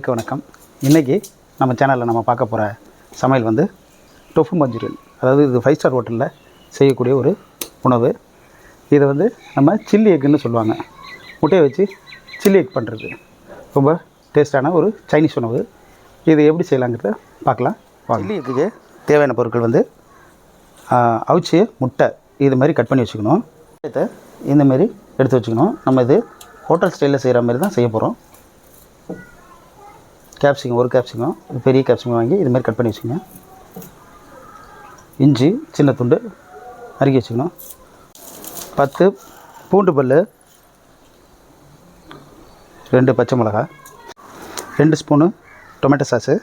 அனைவருக்கும் வணக்கம். இன்றைக்கி நம்ம சேனலில் நம்ம பார்க்க போகிற சமையல் வந்து டொஃபு மஞ்சூரியன் அதாவது இது ஃபைவ் ஸ்டார் ஹோட்டலில் செய்யக்கூடிய ஒரு உணவு. இதை வந்து நம்ம சில்லி எக்குன்னு சொல்லுவாங்க. முட்டையை வச்சு சில்லி எக் பண்ணுறது ரொம்ப டேஸ்டான ஒரு சைனீஸ் உணவு. இது எப்படி செய்யலாங்கிறத பார்க்கலாம். சில்லி எக்குக்கு தேவையான பொருட்கள் வந்து அவிச்சு முட்டை இது மாதிரி கட் பண்ணி வச்சுக்கணும். இந்த மாதிரி எடுத்து வச்சுக்கணும். நம்ம இது ஹோட்டல் ஸ்டைலில் செய்கிற மாதிரி தான் செய்ய போகிறோம் கேப்சிகம் ஒரு கேப்சிகம் பெரிய கேப்சிகம் வாங்கி இது மாதிரி கட் பண்ணி வச்சுக்கோங்க. இஞ்சி சின்ன துண்டு நறுக்கி வச்சுக்கணும். பத்து பூண்டு பல் ரெண்டு பச்சை மிளகா ரெண்டு ஸ்பூனு டொமேட்டோ சாஸு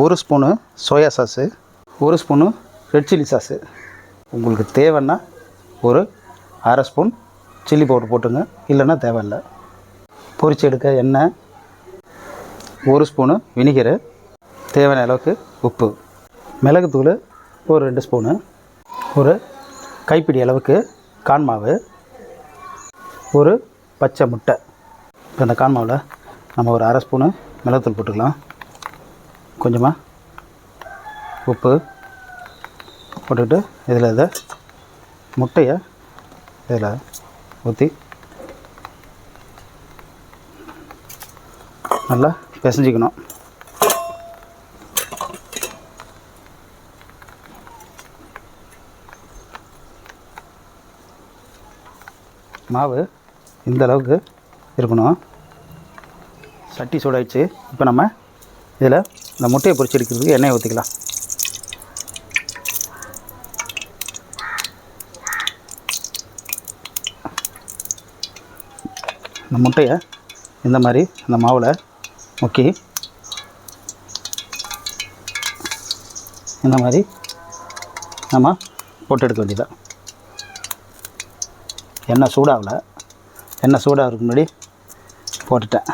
ஒரு ஸ்பூனு சோயா சாஸு ஒரு ஸ்பூனு ரெட் சில்லி சாஸு உங்களுக்கு தேவைன்னா ஒரு அரை ஸ்பூன் சில்லி பவுடர் போட்டுங்க. இல்லைன்னா தேவையில்லை. பொரிச்சு எடுக்க எண்ணெய் ஒரு ஸ்பூனு வினிகரு தேவையான அளவுக்கு உப்பு. மிளகுத்தூள் ஒரு ரெண்டு ஸ்பூனு. ஒரு கைப்பிடி அளவுக்கு கான் மாவு. ஒரு பச்சை முட்டை. இப்போ இந்த கான்மாவில் நம்ம ஒரு அரை ஸ்பூனு மிளகுத்தூள் போட்டுக்கலாம். கொஞ்சமாக உப்பு போட்டுக்கிட்டு இதில் இதை முட்டையை இதில் ஊற்றி நல்லா பிசைஞ்சிக்கணும். மாவு இந்த அளவுக்கு இருக்கணும். சட்டி சூடாயிடுச்சு. இப்போ நம்ம இதில் இந்த முட்டையை பொறிச்சு எடுக்கிறதுக்கு எண்ணெயை ஊற்றிக்கலாம் இந்த முட்டையை இந்த மாதிரி இந்த மாவில் ஓகே. இந்த மாதிரி நம்ம போட்டு எடுக்க வேண்டியதான் எண்ணெய் சூடாகலை. எண்ணெய் சூடாகிறதுக்கு முன்னாடி போட்டுட்டேன்.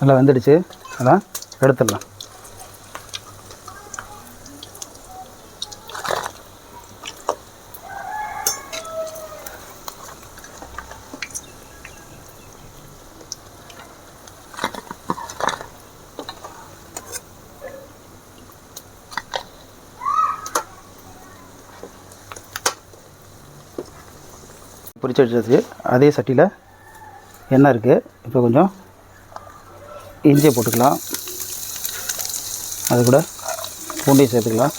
நல்லா வெந்துடுச்சு. அதான் எடுத்துடலாம். பொரிச்சு வச்சாச்சு. அதே சட்டியில் எண்ணெய் இருக்குது இப்போ கொஞ்சம் இஞ்சியை போட்டுக்கலாம். அது கூட பூண்டையும் சேர்த்துக்கலாம்.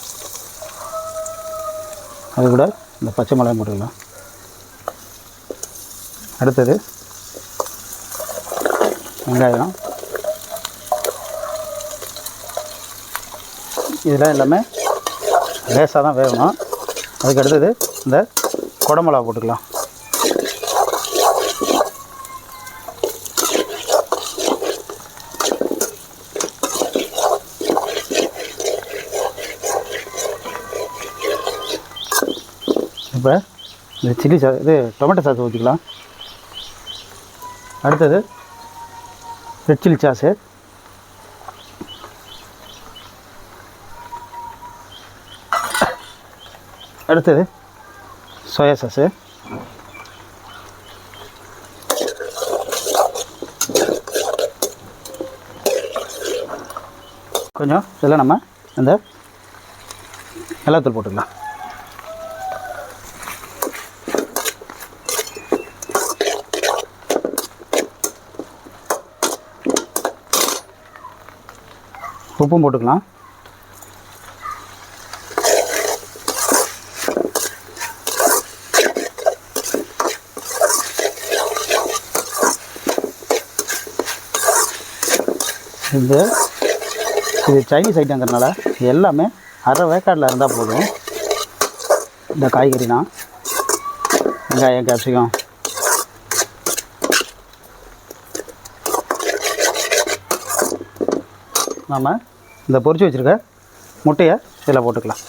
அது கூட இந்த பச்சை மிளகாய் போட்டுக்கலாம். அடுத்தது வெங்காயம். இதெல்லாம் எல்லாமே லேசாக தான் வேகணும். அதுக்கு அடுத்தது இந்த குடமிளகா போட்டுக்கலாம். இப்போ இந்த சில்லி சா இது டொமேட்டோ சாஸ் ஊற்றிக்கலாம் அடுத்தது ரெட் சில்லி சாஸு. அடுத்தது சோயா சாஸு. கொஞ்சம் இதெல்லாம் நம்ம இந்த மிளகாத்தூள் போட்டுக்கலாம். உப்பும் போட்டுக்கலாம். இந்த இது சைனீஸ் ஐட்டங்கிறதுனால எல்லாமே அரை வேக்காடில் இருந்தால் போதும். இந்த காய்கறிலாம். வெங்காயம் கேப்சிகம் நாம் இந்த பொறிச்சு வச்சுருக்க முட்டையை இதில் போட்டுக்கலாம்.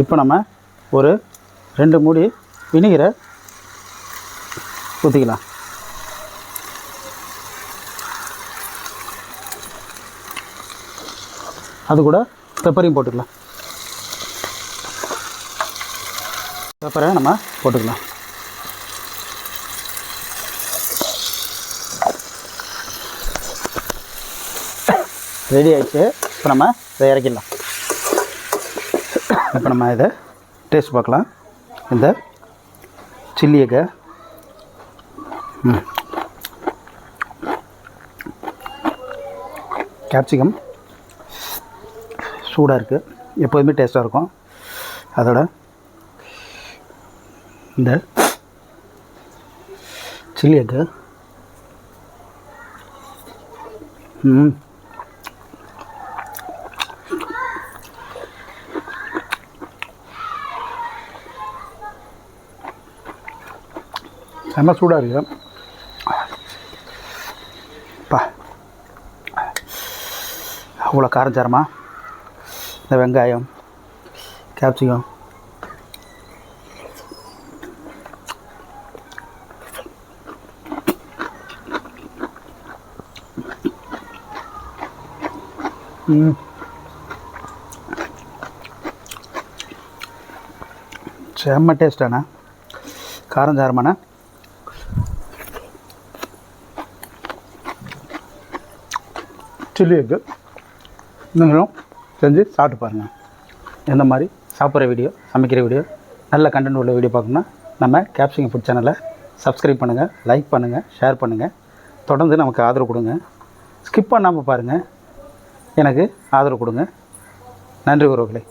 இப்போ நம்ம ஒரு ரெண்டு மூடி வினிகரை ஊற்றிக்கலாம் அது கூட பெப்பரையும் போட்டுக்கலாம். பெப்பரை நம்ம போட்டுக்கலாம். ரெடி ஆகிடுச்சு இப்போ நம்ம இதை இறக்கிடலாம். இப்போ நம்ம இதை டேஸ்ட் பார்க்கலாம். இந்த சில்லி எக்கை. கேப்சிகம் சூடாக இருக்குது எப்போதுமே டேஸ்ட்டாக இருக்கும். அதோட இந்த சில்லி எக்கு ம். செம்ம சூடாக இருக்குது பா. அவ்வளோ காரஞ்சாரமா இந்த வெங்காயம் கேப்சிகம் ம். செம்ம டேஸ்டாண்ணா காரம் சாரமாண்ணா. சில்லி எக்கு நீங்களும் செஞ்சு சாப்பிட்டு பாருங்கள் எந்த மாதிரி? சாப்பிட்ற வீடியோ சமைக்கிற வீடியோ நல்ல கண்டென்ட் உள்ள வீடியோ பார்க்கணும்னா நம்ம கேப்சிங் ஃபுட் சேனலை சப்ஸ்கிரைப் பண்ணுங்கள் லைக் பண்ணுங்கள் ஷேர் பண்ணுங்கள் தொடர்ந்து நமக்கு ஆதரவு கொடுங்க. ஸ்கிப் பண்ணாமல் பாருங்கள் எனக்கு ஆதரவு கொடுங்க. நன்றி உறவுகளை.